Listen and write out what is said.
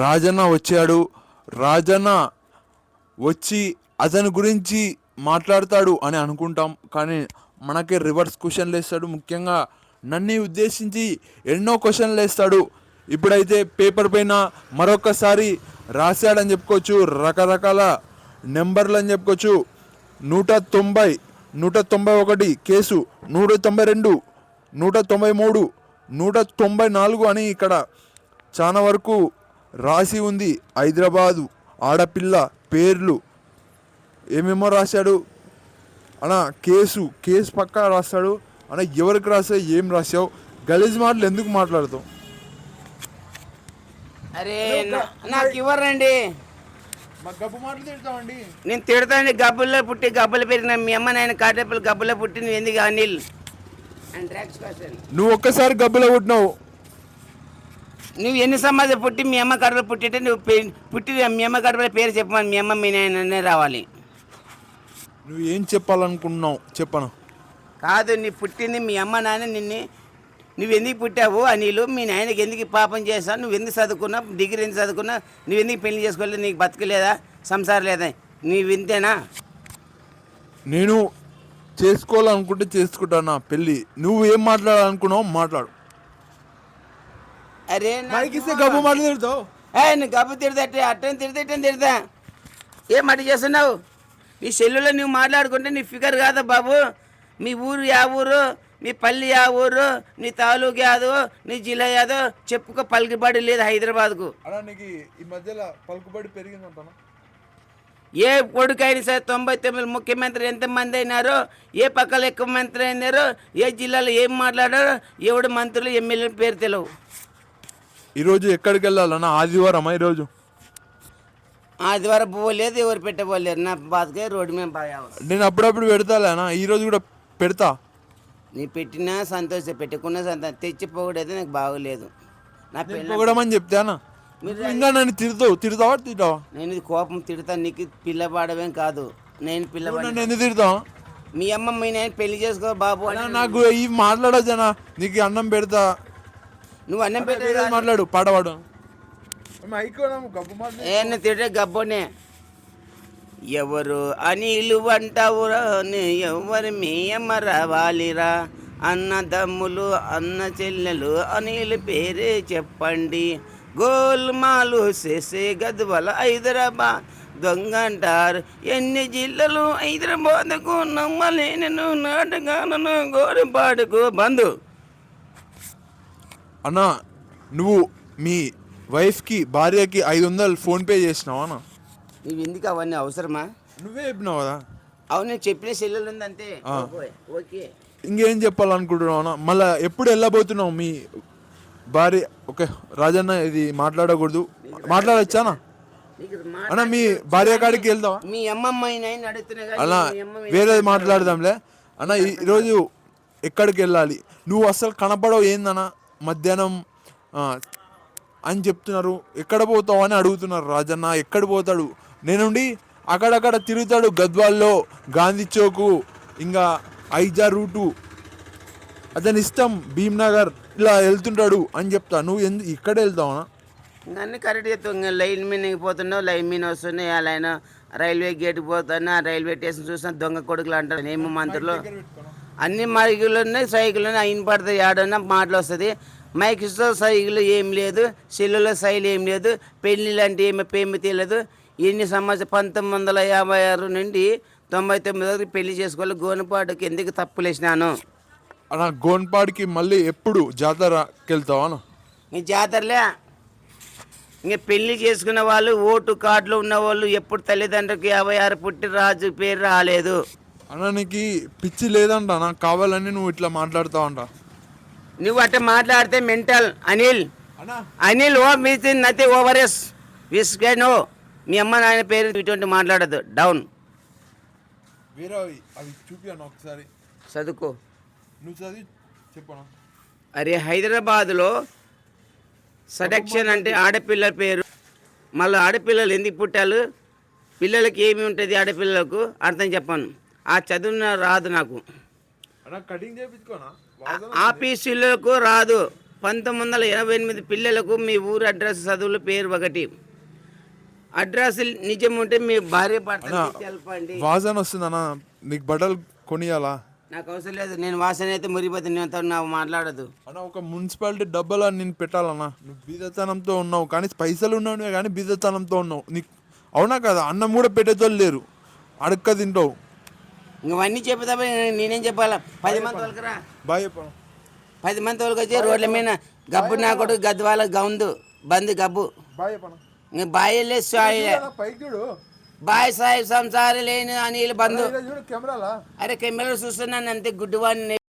రాజన్న వచ్చాడు. రాజన్న వచ్చి అతని గురించి మాట్లాడతాడు అని అనుకుంటాం. కానీ మనకి రివర్స్ క్వశ్చన్లు వేస్తాడు. ముఖ్యంగా నన్ను ఉద్దేశించి ఎన్నో క్వశ్చన్లు వేస్తాడు. ఇప్పుడైతే పేపర్ పైన మరొకసారి రాశాడని చెప్పుకోవచ్చు. రకరకాల నెంబర్లు అని చెప్పుకోవచ్చు. నూట తొంభై నూట తొంభై ఒకటి కేసు నూట తొంభై రెండు నూట తొంభై మూడు నూట తొంభై నాలుగు అని ఇక్కడ చాలా వరకు రాసి ఉంది హైదరాబాదు ఆడపిల్ల పేర్లు. ఏమేమో రాశాడు? అన్న కేసు కేసు పక్కా రాస్తాడు. అన్న ఎవరికి రాసావు ఏం రాసావు గలీజ్ మాటలు ఎందుకు మాట్లాడతావు? అరే నాకు ఇవ్వరండి. మా గబ్బు మాటలు తిడతామండి నేను తిడతాను గబ్బుల్లో పుట్టి గబ్బులు పెరిగిన మీ అమ్మ నాయన కాటేపల్లి గబ్బుల్లో పుట్టి నువ్వు ఎందుకు అనిల్? అండ్ నువ్వు ఒక్కసారి గబ్బులో పుట్టినావు. నువ్వు ఎన్ని సమాజం పుట్టి మీ అమ్మ కడుపులో పుట్టింటే నువ్వు పుట్టి మీ అమ్మ కడుపులో పేరు చెప్పమని మీ అమ్మ మీ నాయననే రావాలి. నువ్వు ఏం చెప్పాలనుకుంటున్నావు చెప్పను. కాదు నీ పుట్టింది మీ అమ్మ నాన్న నిన్ను నువ్వు ఎందుకు పుట్టావు అనిలు? మీ నాయనకి ఎందుకు పాపం చేస్తావు? నువ్వు ఎందుకు చదువుకున్నావు? డిగ్రీ ఎందుకు చదువుకున్నావు? నువ్వు ఎందుకు పెళ్ళి చేసుకోలేదు? నీకు బతకలేదా? సంసారం లేదా? నీవు ఇంతేనా? నేను చేసుకోవాలనుకుంటే చేసుకుంటానా? పెళ్ళి. నువ్వు ఏం మాట్లాడాలనుకున్నావు మాట్లాడు. అరే మైక్ ఇస్తే గబ్బు మాటలు తిడతావు. ఏ నువ్వు గబ్బు తిడదట్టే అట్టని తిడతా ఇట్టని తిడతా. ఏం మట్టి చేస్తున్నావు? నీ సెల్లులో నువ్వు మాట్లాడుకుంటే నీ ఫిగర్ కాదా బాబు. మీ ఊరు యా ఊరు మీ పల్లి యా ఊరు నీ తాలూకు యాదో నీ జిల్లా యాదో చెప్పుకో పలికిబడి లేదు హైదరాబాద్కు. అలా నీకు ఈ మధ్యలో పలుకుబడి పెరిగిందంటానా? ఏ కొడుకైనా సరే తొంభై తొమ్మిది ముఖ్యమంత్రి ఎంతమంది అయినారో ఏ పక్కల ఎక్కువ మంత్రి అయినారో ఏ జిల్లాలో ఏం మాట్లాడారో ఎవడు మంత్రులు ఎమ్మెల్యేల పేరు తెలియవు ఈరోజు ఎక్కడికి వెళ్ళాలన్నా? ఆదివారమా ఈరోజు ఆదివారం పోలేదు ఎవరు పెట్టబోలేరు. నా బాధకే రోడ్డు మీద బాగా నేను అప్పుడప్పుడు పెడతాలేనా? ఈరోజు కూడా పెడతా? నీ పెట్టినా సంతోషం పెట్టుకున్నా సంతోషం. తెచ్చిపోకూడదు నాకు బాగోలేదు. నా పిల్ల పొగడమని చెప్తానా? ఇంకా నన్ను తిడతావు. తిడతావా తిడతావా నేను ఇది కోపం తిడతా. నీకు పిల్లవాడవేం కాదు. నేను నువ్వు నన్ను ఎందుకు తిడతావా? మీ అమ్మ మీ నేను పెళ్ళి చేసుకో బాబు అని. అన్నా, నాకు ఈ మాట్లాడొచ్చనా నీకు అన్నం పెడతా. నువ్వు అన్నం పెట్టే మాట్లాడు పాడవాడు. ఏమన్నా తిట్టే గబ్బోనే. ఎవరు అనిలు అంటావురా నీ ఎవరు మీ అమ్మ రావాలిరా? అన్నదమ్ములు అన్న చెల్లెలు అనిల్ పేరే చెప్పండి. గోల్మాలు చేసే గద్వల హైదరాబాద్. దొంగ అంటారు ఎన్ని జిల్లాలు హైదరాబాద్కు నమ్మలేనను నాటగానను గోరుపాడుకు బంధు అన్నా నువ్వు మీ వైఫ్కి భార్యకి ఐదు వందలు ఫోన్పే చేసినావా అన్న? ఇవి ఎందుకు అవన్నీ అవసరమా? నువ్వే చెప్పినావు కదా. అవును నేను చెప్పిన చెల్లెలు ఉంది అంతే ఆ. ఓకే ఇంకేం చెప్పాలనుకుంటున్నావు అన్న? మళ్ళీ ఎప్పుడు వెళ్ళబోతున్నావు మీ భార్య? ఓకే రాజన్న ఇది మాట్లాడకూడదు. మాట్లాడొచ్చానా నీకు మా- అన్న మీ భార్య కాడికి వెళ్దావా? మీ అమ్మమ్మ నేను అడుగుతున్నా కానీ అలా మీ అమ్మ వేరేది మాట్లాడదాంలే. అన్న ఈ- ఈరోజు ఎక్కడికి వెళ్ళాలి? నువ్వు అసలు కనపడవు ఏందన్న? మధ్యాహ్నం అని చెప్తున్నారు ఎక్కడ పోతావు? అని అడుగుతున్నారు రాజన్న ఎక్కడ పోతాడు? నేనుండి అక్కడక్కడ తిరుగుతాడు గద్వాల్లో గాంధీ చౌకు ఇంకా ఐజా రూటు. అతని ఇష్టం భీమ్నగర్ ఇలా వెళ్తుంటాడు అని చెప్తా. నువ్వు ఎందు ఇక్కడ వెళ్తావా? ఇంకా అన్ని కరెక్ట్ చెప్తావు లైన్ మీద పోతున్నావు లైన్ మీద వస్తున్నాయి అలా రైల్వే గేట్ పోతున్నా రైల్వే స్టేషన్ చూసిన దొంగ కొడుకులు అంటారు ఏమో మంత్రులు. అన్ని మైకులు ఉన్నాయి సైకిల్ ఉన్నాయి అయిన పడతాయి ఆడన్నా మాటలు వస్తుంది మైక్స్తో సైకిల్ ఏం లేదు సెల్లులో సైకిల్ ఏం లేదు పెళ్ళిళ్ళు అంటే ఏమి పేమి తెలియదు ఎన్ని సంవత్సరం పంతొమ్మిది వందల యాభై ఆరు నుండి తొంభై తొమ్మిది వరకు పెళ్ళి చేసుకోవాలి. గోనపాటుకి ఎందుకు తప్పులేసినాను అన్న గోన్పాడికి మళ్ళీ ఎప్పుడు జాతరకి వెళ్తావా ఈ జాతరలే? ఇంక పెళ్ళి చేసుకున్న వాళ్ళు ఓటు కార్డులు ఉన్న వాళ్ళు ఎప్పుడు తల్లిదండ్రులకు యాభై ఆరు పుట్టి రాజు పేరు రాలేదు. అన్న నీకు పిచ్చి లేదంట నాకు కావాలని నువ్వు ఇట్లా మాట్లాడతావంట నువ్వు అట్ట మాట్లాడితే మెంటల్ అనిల్. అనిల్ ఓ మీస్ నథి ఓవర్ ఎస్ విస్కెనో మీ అమ్మ నాయన పేరు ఇటువంటి మాట్లాడదు. డౌన్. వేరే అవి ఒకసారి. చదువుకో. నువ్వు చదివి చెప్పనా అరే హైదరాబాద్లో సెలక్షన్ అంటే ఆడపిల్లల పేరు. మళ్ళీ ఆడపిల్లలు ఎందుకు పుట్టాలు? పిల్లలకి ఏమి ఉంటుంది ఆడపిల్లలకు? అర్థం చెప్పాను. ఆ చదువు రాదు నాకు. ఆఫీసులకు రాదు. పంతొమ్మిది వందల ఎనభై ఎనిమిది పిల్లలకు మీ ఊరు అడ్రస్ చదువుల పేరు ఒకటి. అడ్రస్ నిజం ఉంటే మీ భార్య తెలపండి వాసన వస్తుంది అన్న. నీకు బట్టలు కొనియాలా? నాకు అవసరం లేదు. నేను వాసన అయితే మురిగిపోతే నేను నాకు మాట్లాడదు అన్న ఒక మున్సిపాలిటీ డబ్బలా నేను పెట్టాలన్నా. నువ్వు బీదతనంతో ఉన్నావు. కానీ పైసలు ఉన్నావు కానీ బీదతనంతో ఉన్నావు. నీకు అవునా కదా? అన్నం కూడా పెట్టేతోళ్ళు లేరు. అడక్క తింటావు. ఇవన్నీ చెప్తా నేనేం చెప్పాలా? పది మంది వాళ్ళకరా పది మంది వాళ్ళకి వచ్చి రోడ్ల మీద గబ్బు నా కొడుకు గద్వాల గౌందు బంద్ గబ్బు. ఇంక బాయలే సాయిలే బాయ్ సాహిబ్ సంసారి లేని అనిల్ బంధు. కెమెరాలా? అరే కెమెరా చూస్తున్నాను అంతే గుడ్డివాడిని